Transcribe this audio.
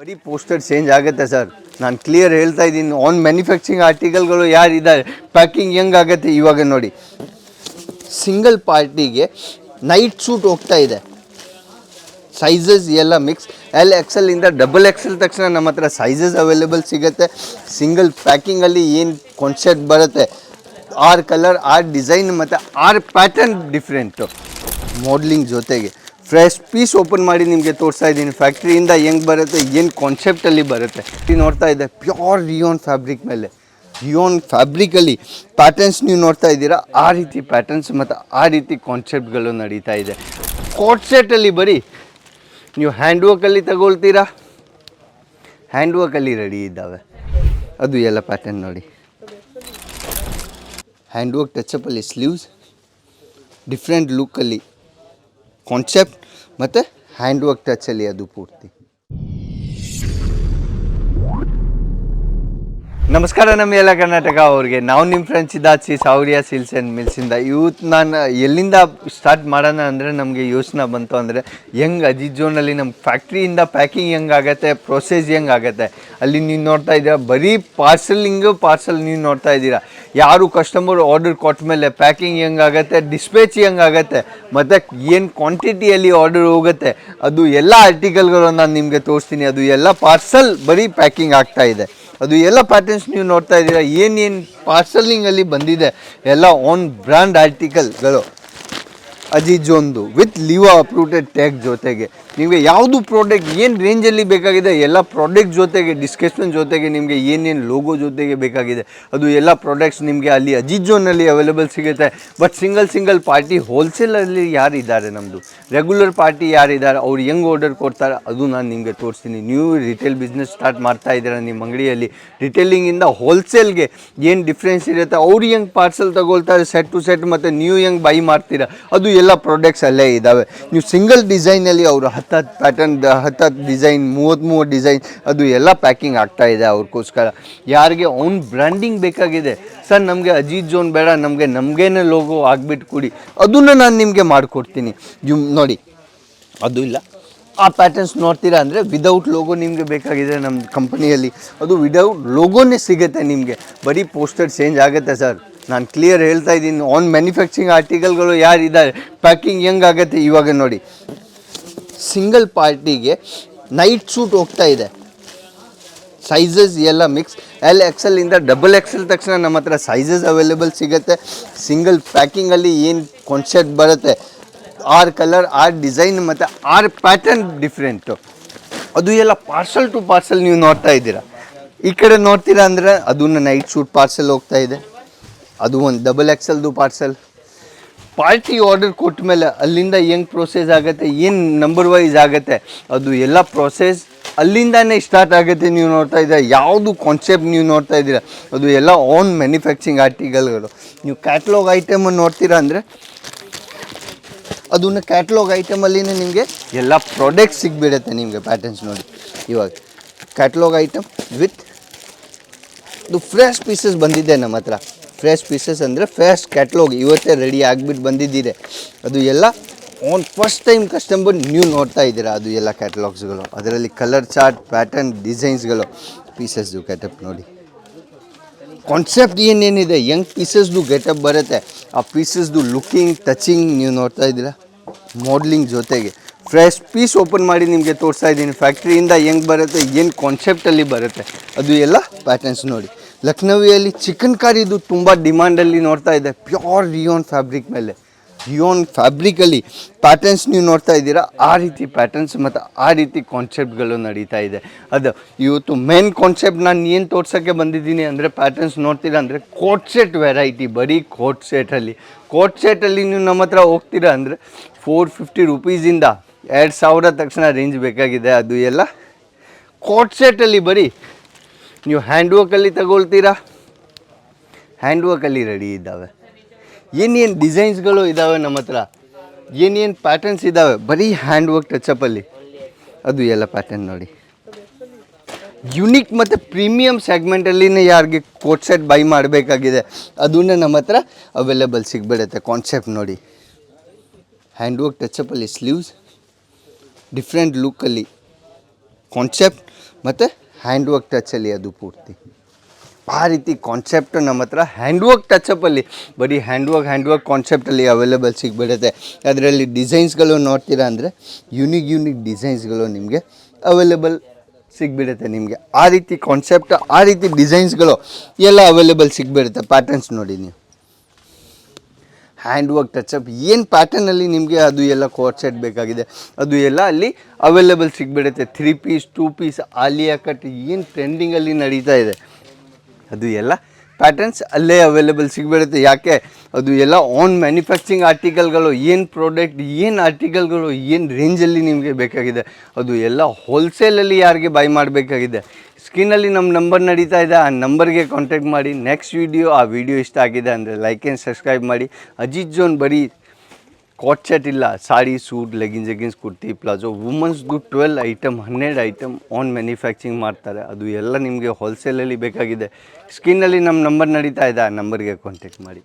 ಬರೀ poster change ಆಗುತ್ತೆ sir. ನಾನು ಕ್ಲಿಯರ್ ಹೇಳ್ತಾ ಇದ್ದೀನಿ ಆನ್ ಮ್ಯಾನುಫ್ಯಾಕ್ಚರಿಂಗ್ ಆರ್ಟಿಕಲ್ಗಳು ಯಾರಿದ್ದಾರೆ ಪ್ಯಾಕಿಂಗ್ ಆಗುತ್ತೆ ಇವಾಗ ನೋಡಿ. ಸಿಂಗಲ್ ಪಾರ್ಟಿಗೆ ನೈಟ್ ಸೂಟ್ ಹೋಗ್ತಾ ಇದೆ. ಸೈಜಸ್ ಎಲ್ಲ ಮಿಕ್ಸ್ ಎಲ್ ಎಕ್ಸೆಲ್ ಇಂದ ಡಬಲ್ ಎಕ್ಸೆಲ್ ತಕ್ಷಣ ನಮ್ಮ ಹತ್ರ ಸೈಜಸ್ ಅವೈಲೇಬಲ್ ಸಿಗುತ್ತೆ. ಸಿಂಗಲ್ ಪ್ಯಾಕಿಂಗಲ್ಲಿ ಏನು ಕಾನ್ಸೆಪ್ಟ್ ಬರುತ್ತೆ? ಆರ್ ಕಲರ್ ಆರ್ ಡಿಸೈನ್ ಮತ್ತು ಆರ್ ಪ್ಯಾಟರ್ನ್ ಡಿಫ್ರೆಂಟು ಮಾಡ್ಲಿಂಗ್ ಜೊತೆಗೆ. ಫ್ರೆಶ್ ಪೀಸ್ ಓಪನ್ ಮಾಡಿ ನಿಮಗೆ ತೋರಿಸ್ತಾ ಇದ್ದೀನಿ. ಫ್ಯಾಕ್ಟ್ರಿಯಿಂದ ಹೆಂಗೆ ಬರುತ್ತೆ, ಏನು ಕಾನ್ಸೆಪ್ಟಲ್ಲಿ ಬರುತ್ತೆ. ಇಲ್ಲಿ ನೋಡ್ತಾ ಇದೆ ಪ್ಯೂರ್ ರಿಯೋನ್ ಫ್ಯಾಬ್ರಿಕ್ ಮೇಲೆ. ರಿಯೋನ್ ಫ್ಯಾಬ್ರಿಕಲ್ಲಿ ಪ್ಯಾಟರ್ನ್ಸ್ ನೀವು ನೋಡ್ತಾ ಇದ್ದೀರಾ? ಆ ರೀತಿ ಪ್ಯಾಟರ್ನ್ಸ್ ಮತ್ತು ಆ ರೀತಿ ಕಾನ್ಸೆಪ್ಟ್ಗಳು ನಡೀತಾ ಇದೆ. ಕೋಟ್ ಸೆಟ್ಟಲ್ಲಿ ಬರೀ, ನೀವು ಹ್ಯಾಂಡ್ ವರ್ಕಲ್ಲಿ ತಗೊಳ್ತೀರಾ? ಹ್ಯಾಂಡ್ ವರ್ಕಲ್ಲಿ ರೆಡಿ ಇದ್ದಾವೆ. ಅದು ಎಲ್ಲ ಪ್ಯಾಟರ್ನ್ ನೋಡಿ. ಹ್ಯಾಂಡ್ ವರ್ಕ್ ಅಲ್ಲಿ ಸ್ಲೀವ್ಸ್ ಡಿಫ್ರೆಂಟ್ ಲುಕ್ಕಲ್ಲಿ ಕಾನ್ಸೆಪ್ಟ್ ಮತ್ತು ಹ್ಯಾಂಡ್ ವರ್ಕ್ ಟಚಲ್ಲಿ ಅದು ಪೂರ್ತಿ. ನಮಸ್ಕಾರ, ನಮ್ಮ ಎಲ್ಲ ಕರ್ನಾಟಕ ಅವ್ರಿಗೆ. ನಾವು ನಿಮ್ಮ ಫ್ರೆಂಡ್ಸ್ ಇದ್ದಾಚಿ, ಸಾವ್ರಿಯಾ ಸಿಲ್ಸ್ ಆ್ಯಂಡ್ ಮಿಲ್ಸಿಂದ ಇವತ್ತು ನಾನು ಎಲ್ಲಿಂದ ಸ್ಟಾರ್ಟ್ ಮಾಡೋಣ ಅಂದರೆ ನಮಗೆ ಯೋಚನೆ ಬಂತು ಅಂದರೆ ಹೆಂಗ್ ಅಜಿತ್ ಜೋನಲ್ಲಿ ನಮ್ಮ ಫ್ಯಾಕ್ಟ್ರಿಯಿಂದ ಪ್ಯಾಕಿಂಗ್ ಹೆಂಗಾಗತ್ತೆ ಪ್ರೊಸೆಸ್ ಹೆಂಗಾಗತ್ತೆ ಅಲ್ಲಿ ನೀವು ನೋಡ್ತಾ ಇದ್ದೀರಾ, ಬರೀ ಪಾರ್ಸಲಿಂಗು ಪಾರ್ಸಲ್ ನೀವು ನೋಡ್ತಾ ಇದ್ದೀರಾ. ಯಾರು ಕಸ್ಟಮರ್ ಆರ್ಡರ್ ಕೊಟ್ಟ ಮೇಲೆ ಪ್ಯಾಕಿಂಗ್ ಹೆಂಗಾಗತ್ತೆ ಡಿಸ್ಪೇಚ್ ಹೆಂಗಾಗತ್ತೆ, ಮತ್ತು ಏನು ಕ್ವಾಂಟಿಟಿಯಲ್ಲಿ ಆರ್ಡರ್ ಹೋಗುತ್ತೆ, ಅದು ಎಲ್ಲ ಆರ್ಟಿಕಲ್ಗಳು ನಾನು ನಿಮಗೆ ತೋರಿಸ್ತೀನಿ. ಅದು ಎಲ್ಲ ಪಾರ್ಸಲ್ ಬರೀ ಪ್ಯಾಕಿಂಗ್ ಆಗ್ತಾ ಇದೆ. ಅದು ಎಲ್ಲ ಪ್ಯಾಟರ್ನ್ಸ್ ನೀವು ನೋಡ್ತಾ ಇದ್ದೀರಾ. ಏನೇನು ಪಾರ್ಸಲಿಂಗಲ್ಲಿ ಬಂದಿದೆ, ಎಲ್ಲ ಓನ್ ಬ್ರ್ಯಾಂಡ್ ಆರ್ಟಿಕಲ್ಗಳು ಅಜಿತ್ ಒಂದು ವಿತ್ ಲಿವಾ ಅಪ್ರೂಟೆಡ್ ಟ್ಯಾಗ್ ಜೊತೆಗೆ. ನಿಮಗೆ ಯಾವುದು ಪ್ರಾಡಕ್ಟ್ ಏನು ರೇಂಜಲ್ಲಿ ಬೇಕಾಗಿದೆ, ಎಲ್ಲ ಪ್ರಾಡಕ್ಟ್ ಜೊತೆಗೆ ಡಿಸ್ಕಷನ್ ಜೊತೆಗೆ ನಿಮಗೆ ಏನೇನು ಲೋಗೋ ಜೊತೆಗೆ ಬೇಕಾಗಿದೆ, ಅದು ಎಲ್ಲ ಪ್ರಾಡಕ್ಟ್ಸ್ ನಿಮಗೆ ಅಲ್ಲಿ ಅಜಿಜೋನಲ್ಲಿ ಅವೈಲೇಬಲ್ ಸಿಗುತ್ತೆ. ಬಟ್ ಸಿಂಗಲ್ ಸಿಂಗಲ್ ಪಾರ್ಟಿ ಹೋಲ್ಸೇಲಲ್ಲಿ ಯಾರಿದ್ದಾರೆ ನಮ್ಮದು ರೆಗ್ಯುಲರ್ ಪಾರ್ಟಿ ಯಾರಿದ್ದಾರೆ? ಅವ್ರು ಹೆಂಗೆ ಆರ್ಡರ್ ಕೊಡ್ತಾರೆ? ಅದು ನಾನು ನಿಮಗೆ ತೋರಿಸ್ತೀನಿ. ನೀವು ರಿಟೇಲ್ ಬಿಸ್ನೆಸ್ ಸ್ಟಾರ್ಟ್ ಮಾಡ್ತಾ ಇದ್ದೀರಾ ನಿಮ್ಮ ಅಂಗಡಿಯಲ್ಲಿ. ರಿಟೇಲಿಂಗಿಂದ ಹೋಲ್ಸೇಲ್ಗೆ ಏನು ಡಿಫ್ರೆನ್ಸ್ ಇರುತ್ತೆ? ಅವ್ರು ಹೆಂಗೆ ಪಾರ್ಸಲ್ ತಗೊಳ್ತಾರೆ? ಸೆಟ್ ಟು ಸೆಟ್ ಮತ್ತು ನೀವು ಹೆಂಗೆ ಬೈ ಮಾಡ್ತೀರಾ? ಅದು ಎಲ್ಲ ಪ್ರಾಡಕ್ಟ್ಸ್ ಅಲ್ಲೇ ಇದ್ದಾವೆ ನೀವು ಸಿಂಗಲ್ ಡಿಸೈನಲ್ಲಿ ಅವರು ಹತ್ತತ್ತು ಪ್ಯಾಟರ್ನ್ ಹತ್ತತ್ತು ಡಿಸೈನ್ ಮೂವತ್ತು ಮೂವತ್ತು ಡಿಸೈನ್ ಅದು ಎಲ್ಲ ಪ್ಯಾಕಿಂಗ್ ಆಗ್ತಾ ಇದೆ ಅವ್ರಿಗೋಸ್ಕರ. ಯಾರಿಗೆ ಅವ್ನ ಬ್ರ್ಯಾಂಡಿಂಗ್ ಬೇಕಾಗಿದೆ. ಸರ್, ನಮಗೆ ಅಜೀತ್ ಜೋನ್ ಬೇಡ, ನಮಗೆ ನಮಗೇನೆ ಲೋಗೋ ಆಗಿಬಿಟ್ಟು ಕೊಡಿ. ಅದನ್ನು ನಾನು ನಿಮಗೆ ಮಾಡಿಕೊಡ್ತೀನಿ. ಯು, ನೋಡಿ. ಅದು ಇಲ್ಲ. ಆ ಪ್ಯಾಟರ್ನ್ಸ್ ನೋಡ್ತೀರಾ ಅಂದರೆ ವಿದೌಟ್ ಲೋಗೋ ನಿಮಗೆ ಬೇಕಾಗಿದೆ ನಮ್ಮ ಕಂಪನಿಯಲ್ಲಿ ಅದು ವಿದೌಟ್ ಲೋಗೋನೇ ಸಿಗುತ್ತೆ ನಿಮಗೆ. ಬರೀ ಪೋಸ್ಟರ್ ಚೇಂಜ್ ಆಗುತ್ತೆ ಸರ್. ನಾನು ಕ್ಲಿಯರ್ ಹೇಳ್ತಾ ಇದ್ದೀನಿ. ಆನ್ ಮ್ಯಾನುಫ್ಯಾಕ್ಚರಿಂಗ್ ಆರ್ಟಿಕಲ್ಗಳು ಯಾರು ಇದ್ದಾರೆ? ಪ್ಯಾಕಿಂಗ್ ಹೆಂಗಾಗತ್ತೆ ಇವಾಗ ನೋಡಿ. ಸಿಂಗಲ್ ಪಾರ್ಟಿಗೆ ನೈಟ್ ಸೂಟ್ ಹೋಗ್ತಾ ಇದೆ. ಸೈಜಸ್ ಎಲ್ಲ ಮಿಕ್ಸ್ ಎಲ್ ಎಕ್ಸೆಲ್ ಇಂದ ಡಬಲ್ ಎಕ್ಸೆಲ್ ತಕ್ಷಣ ನಮ್ಮ ಹತ್ರ ಸೈಜಸ್ ಅವೈಲೇಬಲ್ ಸಿಗುತ್ತೆ. ಸಿಂಗಲ್ ಪ್ಯಾಕಿಂಗಲ್ಲಿ ಏನು ಕಾನ್ಸೆಪ್ಟ್ ಬರುತ್ತೆ? ಆರ್ ಕಲರ್ ಆರ್ ಡಿಸೈನ್ ಮತ್ತು ಆರ್ ಪ್ಯಾಟರ್ನ್ ಡಿಫ್ರೆಂಟು ಅದು ಎಲ್ಲ ಪಾರ್ಸಲ್ ಟು ಪಾರ್ಸಲ್ ನೀವು ನೋಡ್ತಾ ಇದ್ದೀರಾ. ಈ ಕಡೆ ನೋಡ್ತೀರಾ ಅಂದರೆ ಅದನ್ನು ನೈಟ್ ಸೂಟ್ ಪಾರ್ಸಲ್ ಹೋಗ್ತಾ ಇದೆ. ಅದು ಒಂದು ಡಬಲ್ ಎಕ್ಸೆಲ್ದು ಪಾರ್ಸೆಲ್ ಪಾರ್ಟಿ ಆರ್ಡರ್ ಕೊಟ್ಟ ಮೇಲೆ ಅಲ್ಲಿಂದ ಹೆಂಗೆ ಪ್ರೋಸೆಸ್ ಆಗುತ್ತೆ, ಏನು ನಂಬರ್ ವೈಸ್ ಆಗುತ್ತೆ, ಅದು ಎಲ್ಲ ಪ್ರೋಸೆಸ್ ಅಲ್ಲಿಂದನೇ ಸ್ಟಾರ್ಟ್ ಆಗುತ್ತೆ ನೀವು ನೋಡ್ತಾ ಇದ್ದೀರಾ. ಯಾವುದು ಕಾನ್ಸೆಪ್ಟ್ ನೀವು ನೋಡ್ತಾ ಇದ್ದೀರಾ, ಅದು ಎಲ್ಲ ಆನ್ ಮ್ಯಾನುಫ್ಯಾಕ್ಚರಿಂಗ್ ಆರ್ಟಿಕಲ್ಗಳು ನೀವು ಕ್ಯಾಟ್ಲಾಗ್ ಐಟಮನ್ನು ನೋಡ್ತೀರಾ ಅಂದರೆ, ಅದನ್ನು ಕ್ಯಾಟ್ಲಾಗ್ ಐಟಮಲ್ಲಿನೇ ನಿಮಗೆ ಎಲ್ಲ ಪ್ರಾಡಕ್ಟ್ ಸಿಗ್ಬಿಡುತ್ತೆ ನಿಮಗೆ ಪ್ಯಾಟರ್ನ್ಸ್ ನೋಡಿ. ಇವಾಗ ಕ್ಯಾಟ್ಲಾಗ್ ಐಟಮ್ ವಿತ್ ಇದು ಫ್ರೆಶ್ ಪೀಸಸ್ ಬಂದಿದೆ ನಮ್ಮ ಹತ್ರ. ಫ್ರೆಶ್ ಪೀಸಸ್ ಅಂದರೆ ಫ್ರೆಶ್ ಕ್ಯಾಟ್ಲಾಗ್ ಇವತ್ತೇ ರೆಡಿ ಆಗಿಬಿಟ್ಟು ಬಂದಿದ್ದಿದೆ. ಅದು ಎಲ್ಲ ಆನ್ ಫಸ್ಟ್ ಟೈಮ್ ಕಸ್ಟಮರ್ ನೀವು ನೋಡ್ತಾ ಇದ್ದೀರಾ ಅದು ಎಲ್ಲ ಕ್ಯಾಟ್ಲಾಗ್ಸ್ಗಳು ಅದರಲ್ಲಿ ಕಲರ್ ಚಾರ್ಟ್ ಪ್ಯಾಟರ್ನ್ ಡಿಸೈನ್ಸ್ಗಳು ಪೀಸಸ್ದು ಕ್ಯಾಟಪ್ ನೋಡಿ. ಕಾನ್ಸೆಪ್ಟ್ ಏನೇನಿದೆ? ಯಂಗ್ ಪೀಸಸ್ದು ಗೆಟಪ್ ಬರುತ್ತೆ. ಆ ಪೀಸಸ್ದು ಲುಕಿಂಗ್ ಟಚಿಂಗ್ ನೀವು ನೋಡ್ತಾ ಇದ್ದೀರಾ? ಮಾಡ್ಲಿಂಗ್ ಜೊತೆಗೆ. ಫ್ರೆಶ್ ಪೀಸ್ ಓಪನ್ ಮಾಡಿ ನಿಮಗೆ ತೋರಿಸ್ತಾ ಇದ್ದೀನಿ. ಫ್ಯಾಕ್ಟ್ರಿಯಿಂದ ಹೆಂಗೆ ಬರುತ್ತೆ, ಏನು ಕಾನ್ಸೆಪ್ಟಲ್ಲಿ ಬರುತ್ತೆ? ಅದು ಎಲ್ಲ ಪ್ಯಾಟರ್ನ್ಸ್ ನೋಡಿ. ಲಕ್ನವಿಯಲ್ಲಿ ಚಿಕನ್ ಕಾರಿದು ತುಂಬ ಡಿಮ್ಯಾಂಡಲ್ಲಿ ನೋಡ್ತಾ ಇದೆ. ಪ್ಯೂರ್ ರಿಯೋನ್ ಫ್ಯಾಬ್ರಿಕ್ ಮೇಲೆ. ರಿಯೋನ್ ಫ್ಯಾಬ್ರಿಕಲ್ಲಿ ಪ್ಯಾಟರ್ನ್ಸ್ ನೀವು ನೋಡ್ತಾ ಇದ್ದೀರಾ? ಆ ರೀತಿ ಪ್ಯಾಟರ್ನ್ಸ್ ಮತ್ತು ಆ ರೀತಿ ಕಾನ್ಸೆಪ್ಟ್ಗಳು ನಡೀತಾ ಇದೆ. ಅದು ಇವತ್ತು ಮೇನ್ ಕಾನ್ಸೆಪ್ಟ್ ನಾನು ಏನು ತೋರ್ಸೋಕ್ಕೆ ಬಂದಿದ್ದೀನಿ ಅಂದರೆ ಪ್ಯಾಟರ್ನ್ಸ್ ನೋಡ್ತೀರಾ ಅಂದರೆ ಕೋಟ್ ಸೆಟ್ ವೆರೈಟಿ ಬರೀ ಕೋಟ್ ಸೆಟಲ್ಲಿ ಕೋಟ್ ಸೆಟಲ್ಲಿ ನೀವು ನಮ್ಮ ಹತ್ರ ಹೋಗ್ತೀರಾ ಅಂದರೆ ಫೋರ್ ಫಿಫ್ಟಿ ರುಪೀಸಿಂದ ಎರಡು ಸಾವಿರ ತಕ್ಷಣ ರೇಂಜ್ ಬೇಕಾಗಿದೆ ಅದು ಎಲ್ಲ. ಕೋಟ್ ಸೆಟಲ್ಲಿ ಬರೀ ನೀವು ಹ್ಯಾಂಡ್ ವರ್ಕಲ್ಲಿ ತಗೊಳ್ತೀರಾ? ಹ್ಯಾಂಡ್ ವರ್ಕಲ್ಲಿ ರೆಡಿ ಇದ್ದಾವೆ. ಏನೇನು ಡಿಸೈನ್ಸ್ಗಳು ಇದ್ದಾವೆ ನಮ್ಮ ಹತ್ರ? ಏನೇನು ಪ್ಯಾಟರ್ನ್ಸ್ ಇದ್ದಾವೆ? ಬರೀ ಹ್ಯಾಂಡ್ ವರ್ಕ್ ಟಚಪ್ಪಲ್ಲಿ ಅದು ಎಲ್ಲ ಪ್ಯಾಟರ್ನ್ ನೋಡಿ. ಯುನಿಕ್ ಮತ್ತು ಪ್ರೀಮಿಯಮ್ ಸೆಗ್ಮೆಂಟಲ್ಲಿನೇ ಯಾರಿಗೆ ಕೋಟ್ ಸೆಟ್ ಬೈ ಮಾಡಬೇಕಾಗಿದೆ ಅದನ್ನ ನಮ್ಮ ಹತ್ರ ಅವೈಲೇಬಲ್ ಸಿಗ್ಬಿಡುತ್ತೆ ಕಾನ್ಸೆಪ್ಟ್ ನೋಡಿ. ಹ್ಯಾಂಡ್ ವರ್ಕ್ ಟಚಪ್ಪಲ್ಲಿ ಸ್ಲೀವ್ಸ್ ಡಿಫ್ರೆಂಟ್ ಲುಕ್ಕಲ್ಲಿ ಕಾನ್ಸೆಪ್ಟ್ ಮತ್ತು ಹ್ಯಾಂಡ್ ವರ್ಕ್ ಟಚಲ್ಲಿ ಅದು ಪೂರ್ತಿ. ಆ ರೀತಿ ಕಾನ್ಸೆಪ್ಟ್ ನಮ್ಮ ಹತ್ರ ಹ್ಯಾಂಡ್ ವರ್ಕ್ ಟಚಪ್ಪಲ್ಲಿ ಬರೀ ಹ್ಯಾಂಡ್ ವರ್ಕ್ ಹ್ಯಾಂಡ್ ವರ್ಕ್ ಕಾನ್ಸೆಪ್ಟಲ್ಲಿ ಅವೈಲೇಬಲ್ ಸಿಗ್ಬಿಡುತ್ತೆ. ಅದರಲ್ಲಿ ಡಿಸೈನ್ಸ್ಗಳು ನೋಡ್ತೀರಾ ಅಂದರೆ ಯುನಿಕ್ ಯುನಿಕ್ ಡಿಸೈನ್ಸ್ಗಳು ನಿಮಗೆ ಅವೈಲೇಬಲ್ ಸಿಗ್ಬಿಡುತ್ತೆ ನಿಮಗೆ. ಆ ರೀತಿ ಕಾನ್ಸೆಪ್ಟ್ ಆ ರೀತಿ ಡಿಸೈನ್ಸ್ಗಳು ಎಲ್ಲ ಅವೈಲೇಬಲ್ ಸಿಗ್ಬಿಡುತ್ತೆ. ಪ್ಯಾಟರ್ನ್ಸ್ ನೋಡಿ ನೀವು. ಹ್ಯಾಂಡ್ ವರ್ಕ್ ಟಚಪ್ ಏನು ಪ್ಯಾಟರ್ನಲ್ಲಿ ನಿಮಗೆ ಅದು ಎಲ್ಲ ಕೋಟ್ ಸೆಟ್ ಬೇಕಾಗಿದೆ? ಅದು ಎಲ್ಲ ಅಲ್ಲಿ available ಸಿಗ್ಬಿಡುತ್ತೆ. Three piece two piece Alia cut ಏನು ಟ್ರೆಂಡಿಂಗಲ್ಲಿ ನಡೀತಾ ಇದೆ? ಅದು ಎಲ್ಲ ಪ್ಯಾಟರ್ನ್ಸ್ ಅಲ್ಲೇ ಅವೈಲೇಬಲ್ ಸಿಗ್ಬಿಡುತ್ತೆ. ಯಾಕೆ? ಅದು ಎಲ್ಲ ಆನ್ ಮ್ಯಾನುಫ್ಯಾಕ್ಚರಿಂಗ್ ಆರ್ಟಿಕಲ್ಗಳು ಏನು ಪ್ರಾಡಕ್ಟ್ ಏನು ಆರ್ಟಿಕಲ್ಗಳು ಏನು ರೇಂಜಲ್ಲಿ ನಿಮಗೆ ಬೇಕಾಗಿದೆ. ಅದು ಎಲ್ಲ ಹೋಲ್ಸೇಲಲ್ಲಿ ಯಾರಿಗೆ ಬೈ ಮಾಡಬೇಕಾಗಿದೆ. ಸ್ಕ್ರೀನಲ್ಲಿ ನಮ್ಮ ನಂಬರ್ ನಡೀತಾ ಇದೆ. ಆ ನಂಬರ್ಗೆ ಕಾಂಟ್ಯಾಕ್ಟ್ ಮಾಡಿ. ನೆಕ್ಸ್ಟ್ ವೀಡಿಯೋ ಆ ವಿಡಿಯೋ ಇಷ್ಟ ಆಗಿದೆ ಅಂದರೆ ಲೈಕ್ ಆ್ಯಂಡ್ ಸಬ್ಸ್ಕ್ರೈಬ್ ಮಾಡಿ. ಅಜಿತ್ ಜೋನ್ ಬರೀ ಸೆಟ್ ಇಲ್ಲ ಸಾಡಿ ಸೂಟ್ ಲೆಗಿನ್ಸ್ ಎಗಿನ್ಸ್ ಕುರ್ತಿ, ಪ್ಲಾಜೋ ವುಮನ್ಸ್ದು ಟ್ವೆಲ್ ಐಟಮ್ ಹನ್ನೆರಡು ಐಟಮ್ ಆನ್ ಮ್ಯಾನುಫ್ಯಾಕ್ಚರಿಂಗ್ ಮಾಡ್ತಾರೆ. ಅದು ಎಲ್ಲ ನಿಮಗೆ ಹೋಲ್ಸೇಲಲ್ಲಿ ಬೇಕಾಗಿದೆ. ಸ್ಕಿನ್ನಲ್ಲಿ ನಮ್ಮ ನಂಬರ್ ನಡೀತಾ ಇದೆ. ಆ ನಂಬರ್ಗೆ ಕಾಂಟ್ಯಾಕ್ಟ್ ಮಾಡಿ.